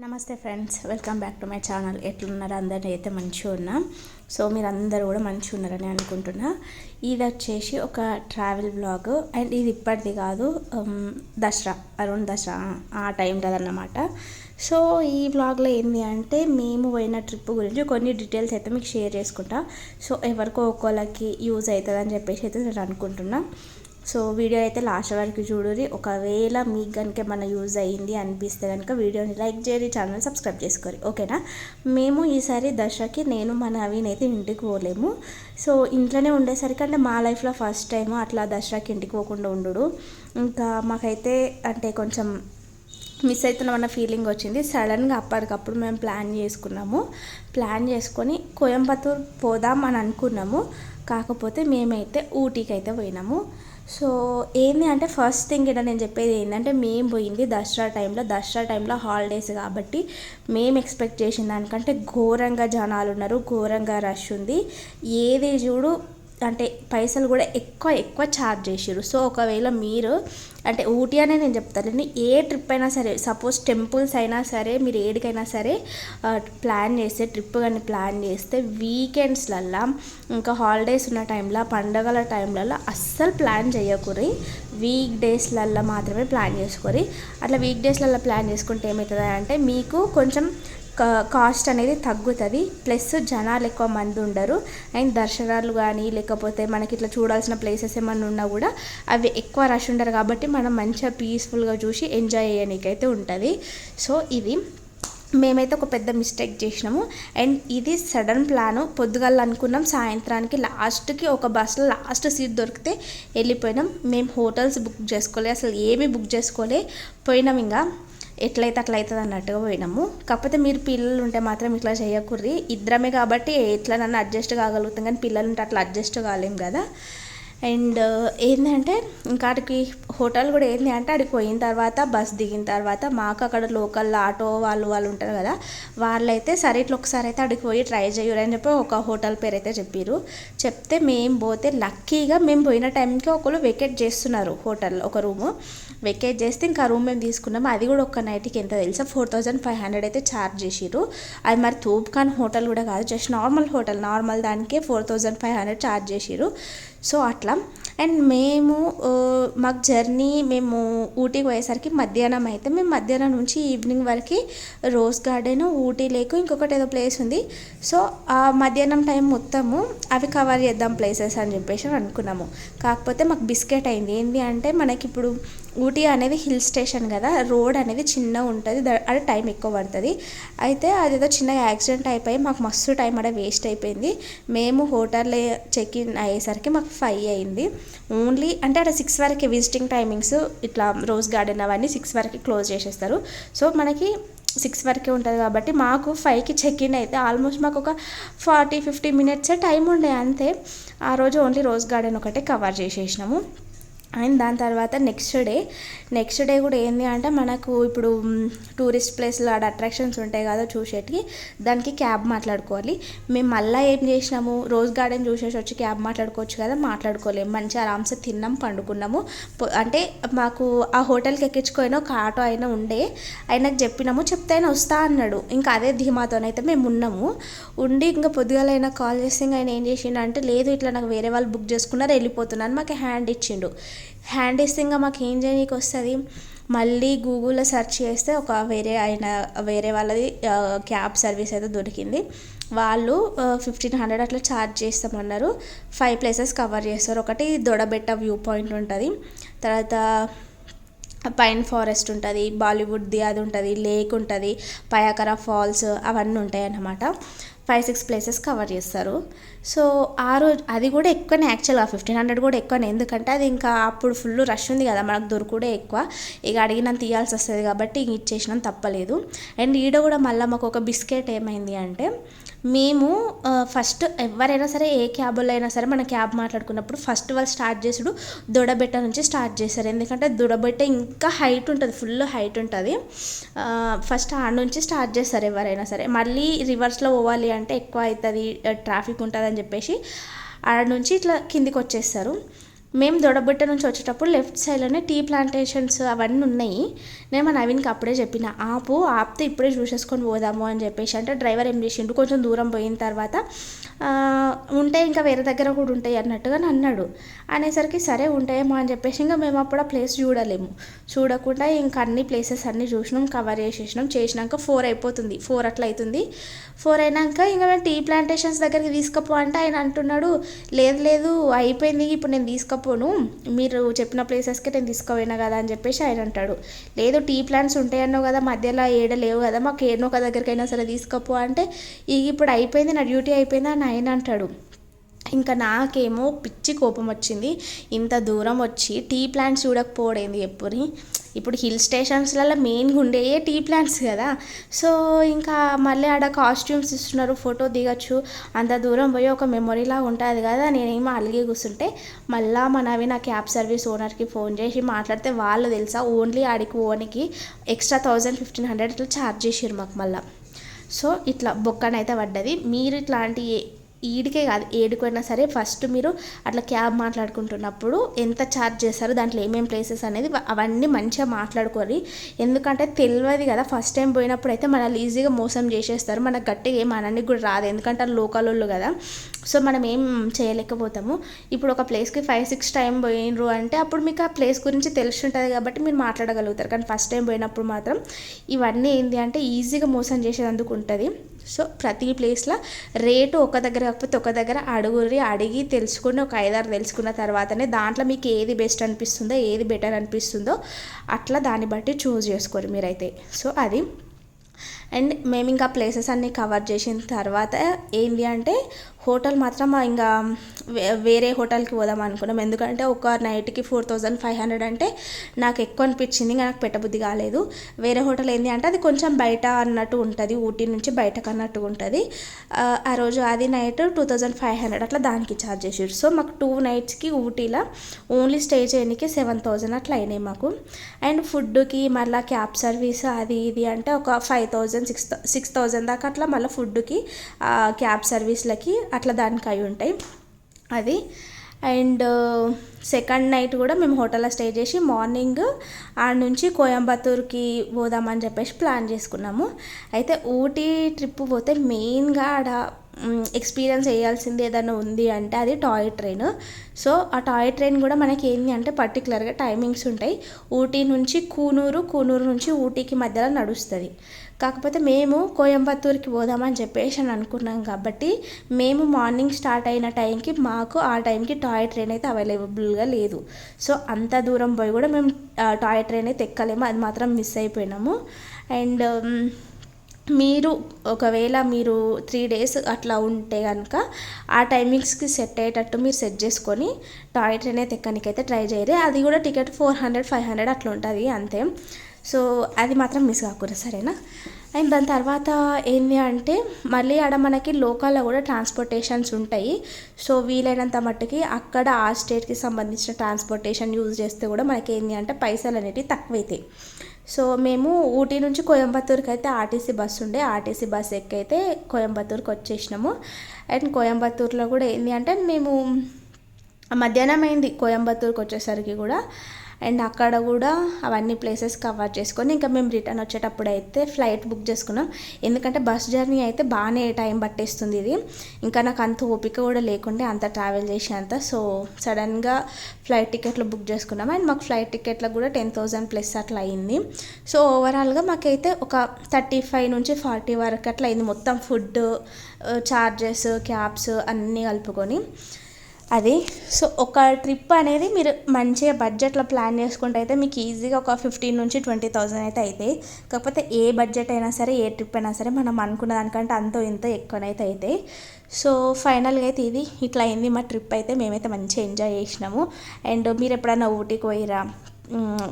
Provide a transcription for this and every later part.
నమస్తే friends welcome back to my channel. ఎట్లున్నారు? అందరినీ అయితే మంచిగా ఉన్నా. సో మీరు అందరూ కూడా మంచిగా ఉన్నారని అనుకుంటున్నా. ఇది వచ్చేసి ఒక ట్రావెల్ బ్లాగ్. అండ్ ఇది ఇప్పటిది కాదు దసరా. అరుణ్ దసరా. ఆ టైంలో అన్నమాట సో ఈ బ్లాగ్లో ఏంటి అంటే మేము పోయిన ట్రిప్ గురించి కొన్ని డీటెయిల్స్ అయితే మీకు షేర్ చేసుకుంటా. సో ఎవరికో ఒక్కోళ్ళకి యూజ్ అవుతుందని చెప్పేసి అయితే నేను అనుకుంటున్నాను సో వీడియో అయితే లాస్ట్ వరకు చూడురి ఒకవేళ మీకు కనుక ఏమైనా యూజ్ అయ్యింది అనిపిస్తే కనుక వీడియోని లైక్ చేయరు ఛానల్ సబ్స్క్రైబ్ చేసుకోరు ఓకేనా? మేము ఈసారి దసరాకి నేను మా నవీన్ అయితే ఇంటికి పోలేము. సో ఇంట్లోనే ఉండేసరికి అంటే మా లైఫ్లో ఫస్ట్ టైం అట్లా దసరాకి ఇంటికి పోకుండా ఉండు ఇంకా మాకైతే అంటే కొంచెం మిస్ అవుతున్నామన్న ఫీలింగ్ వచ్చింది. సడన్గా అప్పటికప్పుడు మేము ప్లాన్ చేసుకున్నాము. ప్లాన్ చేసుకొని కోయంబత్తూర్ పోదాం అని అనుకున్నాము. కాకపోతే మేమైతే ఊటీకి అయితే పోయినాము. సో ఏంది అంటే ఫస్ట్ థింగ్ ఇక్కడ నేను చెప్పేది ఏంటంటే మేము పోయింది దసరా టైంలో దసరా టైంలో హాలిడేస్ కాబట్టి మేము ఎక్స్పెక్ట్ చేసిన దానికంటే ఘోరంగా జనాలు ఉన్నారు ఘోరంగా రష్ ఉంది. ఏది చూడు అంటే పైసలు కూడా ఎక్కువ ఎక్కువ ఛార్జ్ చేసారు సో ఒకవేళ మీరు అంటే ఊటీ అనే నేను చెప్తానండి ఏ ట్రిప్ అయినా సరే సపోజ్ టెంపుల్స్ అయినా సరే మీరు ఏడికైనా సరే ప్లాన్ చేస్తే ట్రిప్ కానీ ప్లాన్ చేస్తే వీకెండ్స్లల్లా ఇంకా హాలిడేస్ ఉన్న టైంలో పండగల టైంలలో అస్సలు ప్లాన్ చేయకూరి వీక్ డేస్లల్లో మాత్రమే ప్లాన్ చేసుకోరి అట్లా వీక్ డేస్లలో ప్లాన్ చేసుకుంటే ఏమవుతుంది అంటే మీకు కొంచెం కాస్ట్ అనేది తగ్గుతుంది. ప్లస్ జనాలు ఎక్కువ మంది ఉండరు. అండ్ దర్శనాలు కానీ లేకపోతే మనకి ఇట్లా చూడాల్సిన ప్లేసెస్ ఏమన్నా ఉన్నా కూడా అవి ఎక్కువ రష్ ఉండరు కాబట్టి మనం మంచిగా పీస్ఫుల్గా చూసి ఎంజాయ్ చేయడానికైతే ఉంటుంది. సో ఇది మేమైతే ఒక పెద్ద మిస్టేక్ చేసినాము. అండ్ ఇది సడన్ ప్లాను. పొద్దుగాల అనుకున్నాం. సాయంత్రానికి లాస్ట్కి ఒక బస్సులో లాస్ట్ సీట్ దొరికితే వెళ్ళిపోయినాం. మేము హోటల్స్ బుక్ చేసుకోలే. అసలు ఏమీ బుక్ చేసుకోలే. పోయినాం ఇంకా ఎట్లయితే అట్లా అవుతుంది అన్నట్టుగా పోయినాము. కాకపోతే మీరు పిల్లలు ఉంటే మాత్రం ఇట్లా చేయకుర్రి. ఇద్దరమే కాబట్టి ఎట్లనన్నా అడ్జస్ట్ కాగలుగుతాం కానీ పిల్లలు ఉంటే అట్లా అడ్జస్ట్ కాలేం కదా. అండ్ ఏంటంటే ఇంకా అక్కడికి హోటల్ కూడా ఏంటి అంటే అక్కడికి పోయిన తర్వాత బస్ దిగిన తర్వాత మాకు అక్కడ లోకల్ ఆటో వాళ్ళు వాళ్ళు ఉంటారు కదా వాళ్ళైతే సరే ఇట్లా ఒకసారి అయితే అక్కడికి పోయి ట్రై చేయరు అని చెప్పి ఒక హోటల్ పేరు అయితే చెప్పారు చెప్తే మేము పోతే లక్కీగా మేము పోయిన టైంకి ఒకరు వెకెట్ చేస్తున్నారు హోటల్లో ఒక రూము. వెకేట్ చేస్తే ఇంకా రూమ్ మేము తీసుకున్నాము అది కూడా ఒక నైట్కి ఎంత తెలుసా? ఫోర్ థౌజండ్ ఫైవ్ హండ్రెడ్ అయితే ఛార్జ్ చేసిరు అది మరి తూప్కాన్ హోటల్ కూడా కాదు జస్ట్ నార్మల్ హోటల్. నార్మల్ దానికే four thousand five hundred charge చేసిరు సో అట్లా. అండ్ మేము మాకు జర్నీ మేము ఊటీకి పోయేసరికి మధ్యాహ్నం అయితే మేము మధ్యాహ్నం నుంచి ఈవినింగ్ వరకు రోజ్ గార్డెన్ ఊటీ లేకు ఇంకొకటి ఏదో ప్లేస్ ఉంది. సో ఆ మధ్యాహ్నం టైం మొత్తము అవి కవర్ చేద్దాం ప్లేసెస్ అని చెప్పేసి అనుకున్నాము. కాకపోతే మాకు బిస్కెట్ అయింది. ఏంటి అంటే మనకి ఇప్పుడు ఊటీ అనేది హిల్ స్టేషన్ కదా రోడ్ అనేది చిన్నగా ఉంటుంది అది టైం ఎక్కువ పడుతుంది. అయితే అదేదో చిన్నగా యాక్సిడెంట్ అయిపోయి మాకు మస్తు టైం అక్కడ వేస్ట్ అయిపోయింది. మేము హోటల్లో చెక్ ఇన్ అయ్యేసరికి మాకు ఫైవ్ అయింది. ఓన్లీ అంటే అక్కడ సిక్స్ వరకే విజిటింగ్ టైమింగ్స్ ఇట్లా రోజ్ గార్డెన్ అవన్నీ సిక్స్ వరకు క్లోజ్ చేసేస్తారు. సో మనకి సిక్స్ వరకే ఉంటుంది కాబట్టి మాకు ఫైవ్కి చెక్ ఇన్ అయితే ఆల్మోస్ట్ మాకు ఒక ఫార్టీ ఫిఫ్టీ మినిట్సే టైం ఉండే అంతే. ఆ రోజు ఓన్లీ రోజ్ గార్డెన్ ఒకటే కవర్ చేసేసినాము. అండ్ దాని తర్వాత నెక్స్ట్ డే నెక్స్ట్ డే కూడా ఏంది అంటే మనకు ఇప్పుడు టూరిస్ట్ ప్లేస్లో ఆడ అట్రాక్షన్స్ ఉంటాయి కదా చూసేటికి దానికి క్యాబ్ మాట్లాడుకోవాలి. మేము మళ్ళీ ఏం చేసినాము రోజ్ గార్డెన్ చూసేసి వచ్చి క్యాబ్ మాట్లాడుకోవచ్చు కదా మాట్లాడుకోలేము మంచిగా ఆరామ్సే తిన్నాం పండుకున్నాము. అంటే మాకు ఆ హోటల్కి ఎక్కించుకొని ఒక ఆటో అయినా ఉండే ఆయనకు చెప్పినాము చెప్తే ఆయన వస్తా అన్నాడు. ఇంకా అదే ధీమాతోనైతే మేము ఉన్నాము. ఉండి ఇంకా పొద్దుగాల అయినా కాల్ చేస్తే ఇంకా ఆయన ఏం చేసిండు అంటే లేదు ఇట్లా నాకు వేరే వాళ్ళు బుక్ చేసుకున్నారు వెళ్ళిపోతున్నాను మాకు హ్యాండ్ ఇచ్చిండు. హ్యాండ్ ఇస్తే ఇంకా మాకు ఏం చేయనీకి వస్తుంది మళ్ళీ గూగుల్లో సెర్చ్ చేస్తే ఒక వేరే ఆయన వేరే వాళ్ళది క్యాబ్ సర్వీస్ అయితే దొరికింది. వాళ్ళు ఫిఫ్టీన్ హండ్రెడ్ అట్లా ఛార్జ్ చేస్తామన్నారు. ఫైవ్ ప్లేసెస్ కవర్ చేస్తారు. ఒకటి దొడబెట్ట వ్యూ పాయింట్ ఉంటుంది. తర్వాత పైన్ ఫారెస్ట్ ఉంటుంది బాలీవుడ్ది అది ఉంటుంది లేక్ ఉంటుంది పయాకర ఫాల్స్ అవన్నీ ఉంటాయి అన్నమాట ఫైవ్ సిక్స్ ప్లేసెస్ కవర్ చేస్తారు. సో ఆ రోజు అది కూడా ఎక్కువనే యాక్చువల్గా ఫిఫ్టీన్ హండ్రెడ్ కూడా ఎక్కువనే. ఎందుకంటే అది ఇంకా అప్పుడు ఫుల్ రష్ ఉంది కదా మనకు దొరుకుడే ఎక్కువ. ఇక అడిగినంత తీయాల్సి వస్తుంది కాబట్టి ఇంక ఇచ్చేసినాం తప్పలేదు. అండ్ ఈడ కూడా మళ్ళీ మాకు ఒక బిస్కెట్ ఏమైంది అంటే మేము ఫస్ట్ ఎవరైనా సరే ఏ క్యాబ్లో అయినా సరే మన క్యాబ్ మాట్లాడుకున్నప్పుడు ఫస్ట్ వాళ్ళు స్టార్ట్ చేసుడు దొడబెట్ట నుంచి స్టార్ట్ చేస్తారు. ఎందుకంటే దొడబెట్ట ఇంకా హైట్ ఉంటుంది ఫుల్ హైట్ ఉంటుంది. ఫస్ట్ ఆడ నుంచి స్టార్ట్ చేస్తారు ఎవరైనా సరే. మళ్ళీ రివర్స్లో పోవాలి అంటే ఎక్కువ అవుతుంది ట్రాఫిక్ ఉంటుంది అని చెప్పేసి ఆడ నుంచి ఇట్లా కిందికి వచ్చేస్తారు. మేము దొడబుట్ట నుంచి వచ్చేటప్పుడు లెఫ్ట్ సైడ్లోనే టీ ప్లాంటేషన్స్ అవన్నీ ఉన్నాయి. నేను మా నవీన్కి అప్పుడే చెప్పిన ఆపు ఆపితే ఇప్పుడే చూసేసుకొని పోదాము అని చెప్పేసి. అంటే డ్రైవర్ ఏం చేసిండు కొంచెం దూరం పోయిన తర్వాత ఉంటే ఇంకా వేరే దగ్గర కూడా ఉంటాయి అన్నట్టుగా అన్నాడు. అనేసరికి సరే ఉంటాయేమో అని చెప్పేసి ఇంకా మేము అప్పుడు ఆ ప్లేస్ చూడలేము. చూడకుండా ఇంకా అన్ని ప్లేసెస్ అన్నీ చూసినాం కవర్ చేసేసినాం. చేసినాక ఫోర్ అయిపోతుంది ఫోర్ అట్లా అవుతుంది. ఫోర్ అయినాక ఇంకా మేము టీ ప్లాంటేషన్స్ దగ్గరికి తీసుకుపో అంటే ఆయన అంటున్నాడు లేదు లేదు అయిపోయింది ఇప్పుడు నేను తీసుకపోను మీరు చెప్పిన ప్లేసెస్కి నేను తీసుకుపోయినా కదా అని చెప్పేసి ఆయన అంటాడు. లేదు టీ ప్లాంట్స్ ఉంటాయన్నావు కదా మధ్యలో ఏడ లేవు కదా మాకు ఏడనో ఒక దగ్గరికైనా సరే తీసుకపో అంటే ఇక ఇప్పుడు అయిపోయింది నా డ్యూటీ అయిపోయింది అని ఆయన అంటాడు. ఇంకా నాకేమో పిచ్చి కోపం వచ్చింది. ఇంత దూరం వచ్చి టీ ప్లాంట్స్ చూడకపోవడేంది ఎప్పుడు? ఇప్పుడు హిల్ స్టేషన్స్లలో మెయిన్గా ఉండేయే టీ ప్లాంట్స్ కదా. సో ఇంకా మళ్ళీ ఆడ కాస్ట్యూమ్స్ ఇస్తున్నారు ఫోటో దిగచ్చు. అంత దూరం పోయి ఒక మెమొరీలా ఉంటుంది కదా. నేనేమో అలిగి కూర్చుంటే మళ్ళీ మనవి నా క్యాబ్ సర్వీస్ ఓనర్కి ఫోన్ చేసి మాట్లాడితే వాళ్ళు తెలుసా? ఓన్లీ ఆడికి ఓనికి ఎక్స్ట్రా థౌజండ్ ఫిఫ్టీన్ హండ్రెడ్ ఇట్లా ఛార్జ్ చేసిరు మాకు మళ్ళీ. సో ఇట్లా బొక్కనైతే పడ్డది. మీరు ఇట్లాంటి ఈడికే కాదు ఏడుకైనా సరే ఫస్ట్ మీరు అట్లా క్యాబ్ మాట్లాడుకుంటున్నప్పుడు ఎంత ఛార్జ్ చేస్తారు దాంట్లో ఏమేమి ప్లేసెస్ అనేది అవన్నీ మంచిగా మాట్లాడుకోవాలి ఎందుకంటే తెలియదు కదా ఫస్ట్ టైం పోయినప్పుడు అయితే మనల్ని ఈజీగా మోసం చేసేస్తారు మనకు గట్టిగా ఏం అనడానికి కూడా రాదు ఎందుకంటే లోకల్ వాళ్ళు కదా. సో మనం ఏం చేయలేకపోతాము. ఇప్పుడు ఒక ప్లేస్కి ఫైవ్ సిక్స్ టైం పోయినరు అంటే అప్పుడు మీకు ఆ ప్లేస్ గురించి తెలిసి ఉంటుంది కాబట్టి మీరు మాట్లాడగలుగుతారు. కానీ ఫస్ట్ టైం పోయినప్పుడు మాత్రం ఇవన్నీ ఏంటి అంటే ఈజీగా మోసం చేసేందుకు ఉంటుంది. సో ప్రతి ప్లేస్లో రేటు ఒక దగ్గర కాకపోతే ఒక దగ్గర అడుగురి అడిగి తెలుసుకుని ఒక ఐదారు తెలుసుకున్న తర్వాతనే దాంట్లో మీకు ఏది బెస్ట్ అనిపిస్తుందో ఏది బెటర్ అనిపిస్తుందో అట్లా దాన్ని బట్టి చూస్ చేసుకోరు మీరైతే. సో అది. అండ్ మేము ఇంకా ప్లేసెస్ అన్నీ కవర్ చేసిన తర్వాత ఏంటి అంటే హోటల్ మాత్రం ఇంకా వేరే హోటల్కి పోదాం అనుకున్నాం. ఎందుకంటే ఒక నైట్కి ఫోర్ థౌజండ్ ఫైవ్ హండ్రెడ్ అంటే నాకు ఎక్కువ అనిపించింది ఇంకా నాకు పెట్టబుద్ధి కాలేదు. వేరే హోటల్ ఏంటి అంటే అది కొంచెం బయట అన్నట్టు ఉంటుంది ఊటీ నుంచి బయటకు అన్నట్టు ఉంటుంది. ఆ రోజు అది night two thousand five hundred అట్లా దానికి ఛార్జ్ చేసారు సో మాకు టూ నైట్స్కి ఊటీలో ఓన్లీ స్టే చేయడానికి సెవెన్ థౌజండ్ అట్లా అయినాయి మాకు. అండ్ ఫుడ్కి మళ్ళీ క్యాబ్ సర్వీస్ అది ఇది అంటే ఒక five thousand six six thousand దాకా అట్లా మళ్ళీ ఫుడ్కి క్యాబ్ సర్వీస్లకి అట్లా దానికి అయి ఉంటాయి. అది అండ్ uh, సెకండ్ నైట్ కూడా మేము హోటల్లో స్టే చేసి మార్నింగ్ ఆడ నుంచి కోయంబత్తూర్కి పోదామని చెప్పేసి ప్లాన్ చేసుకున్నాము. అయితే ఊటీ ట్రిప్ పోతే మెయిన్గా ఆడ ఎక్స్పీరియన్స్ చేయాల్సింది ఏదైనా ఉంది అంటే అది టాయ్ ట్రైన్. సో ఆ టాయ్ ట్రైన్ కూడా మనకి ఏంటి అంటే పర్టికులర్గా టైమింగ్స్ ఉంటాయి. ఊటీ నుంచి కూనూరు కూనూరు నుంచి ఊటీకి మధ్యలో నడుస్తుంది. కాకపోతే మేము కోయంబత్తూర్కి పోదామని చెప్పేసి అని అనుకున్నాం కాబట్టి మేము మార్నింగ్ స్టార్ట్ అయిన టైంకి మాకు ఆ టైంకి టాయ్ ట్రైన్ అయితే అవైలబుల్గా లేదు. సో అంత దూరం పోయి కూడా మేము టాయ్ ట్రైన్ అయితే ఎక్కలేము. అది మాత్రం మిస్ అయిపోయినాము. అండ్ మీరు ఒకవేళ మీరు త్రీ డేస్ అట్లా ఉంటే కనుక ఆ టైమింగ్స్కి సెట్ అయ్యేటట్టు మీరు సెట్ చేసుకొని టాయ్ ట్రైన్ అయితే ఎక్కడికైతే ట్రై చేయరు. అది కూడా ticket four hundred five hundred అట్లా ఉంటుంది అంతే. సో అది మాత్రం మిస్ కాకూడదు సరేనా? అండ్ దాని తర్వాత ఏంటి అంటే మళ్ళీ ఆడ మనకి లోకల్లో కూడా ట్రాన్స్పోర్టేషన్స్ ఉంటాయి. సో వీలైనంత మట్టుకి అక్కడ ఆ స్టేట్కి సంబంధించిన ట్రాన్స్పోర్టేషన్ యూజ్ చేస్తే కూడా మనకి ఏంటి అంటే పైసలు అనేవి తక్కువైతాయి. సో మేము ఊటీ నుంచి కోయంబత్తూర్కి అయితే ఆర్టీసీ బస్సు ఉండే ఆర్టీసీ బస్ ఎక్కైతే కోయంబత్తూర్కి వచ్చేసినాము. అండ్ కోయంబత్తూర్లో కూడా ఏంటి అంటే మేము మధ్యాహ్నం అయింది కోయంబత్తూర్కి వచ్చేసరికి కూడా. అండ్ అక్కడ కూడా అవన్నీ ప్లేసెస్ కవర్ చేసుకొని ఇంకా మేము రిటర్న్ వచ్చేటప్పుడు అయితే ఫ్లైట్ బుక్ చేసుకున్నాం. ఎందుకంటే బస్ జర్నీ అయితే బాగానే టైం పట్టేస్తుంది ఇది. ఇంకా నాకు అంత ఓపిక కూడా లేకుండే అంత ట్రావెల్ చేసేంత. సో సడన్గా ఫ్లైట్ టికెట్లు బుక్ చేసుకున్నాం. అండ్ మాకు ఫ్లైట్ టికెట్లకు కూడా టెన్ థౌజండ్ ప్లస్ అట్లా అయింది. సో ఓవరాల్గా మాకైతే ఒక థర్టీ ఫైవ్ నుంచి ఫార్టీ వరకు అట్లా అయింది. మొత్తం ఫుడ్ చార్జెస్ క్యాబ్స్ అన్నీ కలుపుకొని. అది. సో ఒక ట్రిప్ అనేది మీరు మంచిగా బడ్జెట్లో ప్లాన్ చేసుకుంటే అయితే మీకు ఈజీగా ఒక ఫిఫ్టీన్ నుంచి ట్వంటీ థౌజండ్ అయితే అవుతాయి కాకపోతే ఏ బడ్జెట్ అయినా సరే ఏ ట్రిప్ అయినా సరే మనం అనుకున్న దానికంటే అంతో ఇంత ఎక్కువనైతే అవుతాయి సో ఫైనల్గా అయితే ఇది. ఇట్లా అయింది మా ట్రిప్ అయితే మేమైతే మంచిగా ఎంజాయ్ చేసినాము. అండ్ మీరు ఎప్పుడైనా ఊటీకి పోయిరా?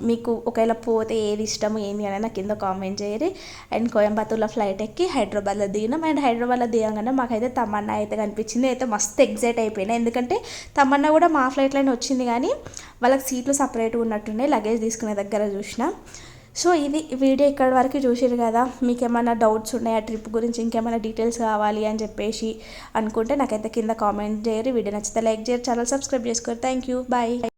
మీకు ఒకవేళ పోతే ఏది ఇష్టము ఏంటి అని నాకు కింద కామెంట్ చేయరు. అండ్ కోయంబత్తూర్లో ఫ్లైట్ ఎక్కి హైదరాబాద్లో దిగినాం. అండ్ హైదరాబాద్లో దిగంగానే మాకైతే తమన్నా అయితే కనిపించింది. అయితే మస్తు ఎగ్జైట్ అయిపోయినా. ఎందుకంటే తమన్నా కూడా మా ఫ్లైట్లోనే వచ్చింది కానీ వాళ్ళకి సీట్లు సపరేట్గా ఉన్నట్టున్నాయి. లగేజ్ తీసుకునే దగ్గర చూసిన. సో ఇది వీడియో ఇక్కడ వరకు చూసారు కదా. మీకు ఏమైనా డౌట్స్ ఉన్నాయా ట్రిప్ గురించి ఇంకేమైనా డీటెయిల్స్ కావాలి అని చెప్పేసి అనుకుంటే నాకైతే కింద కామెంట్ చేయరు. వీడియో నచ్చితే లైక్ చేయరు. ఛానల్ సబ్స్క్రైబ్ చేసుకోరు. Thank you bye